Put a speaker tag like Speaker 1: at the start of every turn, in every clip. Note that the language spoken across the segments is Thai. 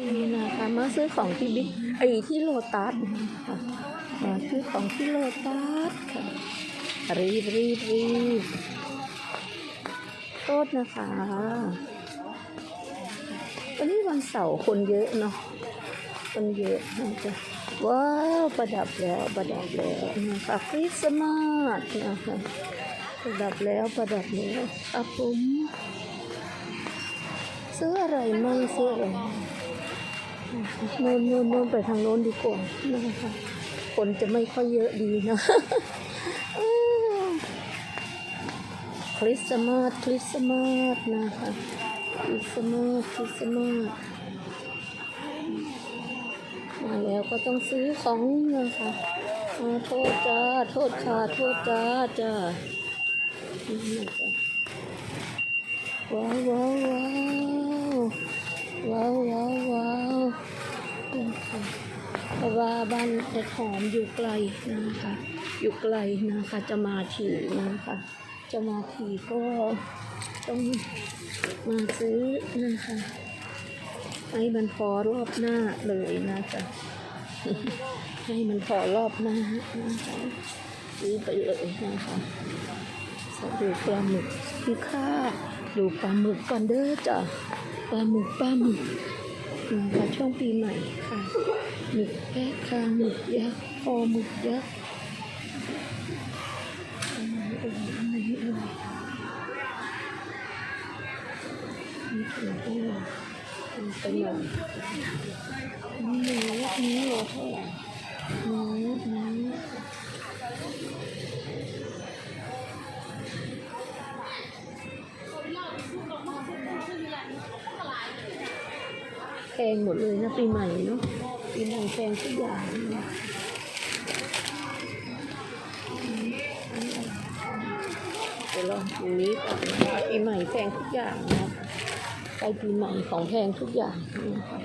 Speaker 1: นี่นะคะมาซื้อของที่บิ๊กไอที่โลตัสนะคะมาซื้อของที่โลตัสค่ะรีบรีบรีบโทษนะคะวันนี้วันเสาร์คนเยอะเนาะคนเยอะนะคะว้าวประดับแล้วประดับแล้วนะคะคริสต์มาสนะคะประดับแล้วประดับแล้วครับผมซื้ออะไรมั่งซื้ออะไร น่นโน่นโน่นไปทางโน้นดีกว่านะคะคนจะไม่ค่อยเยอะดีนะคริสต์มาสคริสต์มาสนะคะคริสต์มาสคริสต์มาสมาแล้วก็ต้องซื้อของนะคะโทษจ้า โทษค่ะ โทษจ้าจ้านี่จ้ะว้าวว้าว บ้านเด็หอมอยู่ไกลนะคะ อยู่ไกลนะคะ จะมาถี่นะคะ จะมาถี่ก็ต้องมาซื้อนะคะให้มันพอรอบหน้าเลยนะจ๊ะให้มันพอรอบหน้านะคะซื้อไปเลยนะคะสดูปลาหมึกพี่ค่าดูปลาหมึกก่อนเด้อจ้ะปลาหมึกปลาหมึก นะคะช่วงปีใหม่ค่ะหมึกแพะคางหมึกยักษ์คอหมึกยักษ์อันไหนเอ่ยอันไหนเอ่ยนี่ถึงที่เป็นไปหน่อยนี่เนื้อนี้โลเท่าไหร่เนื้อเนื้อ พงหมดเลยนะปีใหม่เนาะปีใหม่แพงทุกอย่างเดี๋ยวลองดูนี้ก่อนนะปีใหม่แพงทุกอย่างนะไปปีใหม่ของแพงทุกอย่างนะคะ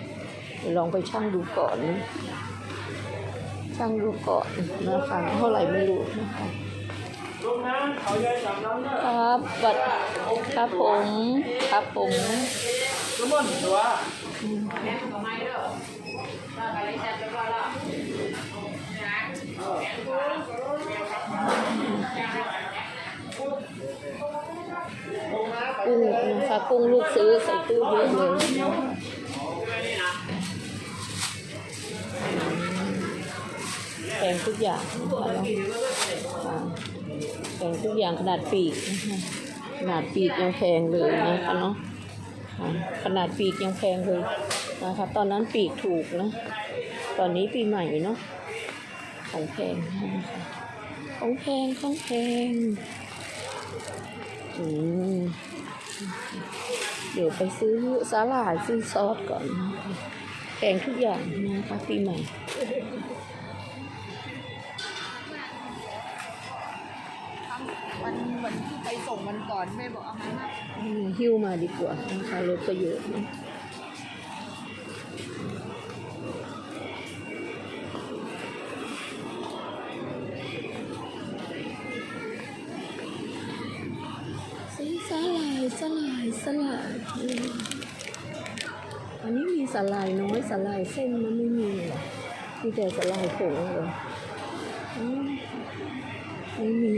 Speaker 1: เดี๋ยวลองไปช่างดูก่อนนะช่างดูก่อนนะคะเท่าไหร่ไม่รู้นะคะ
Speaker 2: ลุงนะเขาจะจับน้ำเนอะ
Speaker 1: ครับบัตรครับผม ครับผม
Speaker 2: กุ้
Speaker 1: งนะคะกุ้งลูกซื้อใส่ตู้เยอะเลยแพงทุกอย่างนะคะเนาะอ่าแพงทุกอย่างขนาดปีกนะคะขนาดปีกยังแพงเลยนะคะเนาะขนาดปีกยังแพงเลยนะคะตอนนั้นปีกถูกนะ ตอนนี้ปีใหม่เนาะของแพงนะคะของแพงของแพงอืม เดี๋ยวไปซื้อสาหร่ายซื้อซอสก่อนนะคะแพงทุกอย่างนะคะปีใหม่
Speaker 3: วันวันที่ไปส่งวันก่อนแม่บอกเอามาให้
Speaker 1: อืมหิ้วมาดีกว่านะคะรถก็เยอะนะ สาหร่ายอันนี้มีสาหร่ายน้อยสาหร่ายเส้นมันไม่มีเลยมีแต่สาหร่ายผงเลยไม่มี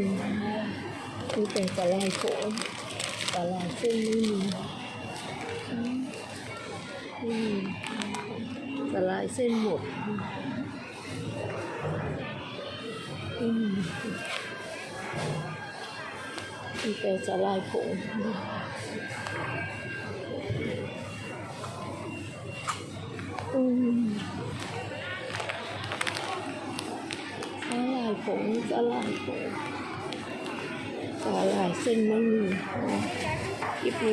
Speaker 1: มีแต่สาหร่ายผงสาหร่ายเส้นไม่มีมีสาหร่ายเส้นหมดมีแต่สาหร่ายผง สาหร่ายผงสาหร่ายผงสาหร่ายเส้นมันมีนะคลิปนี้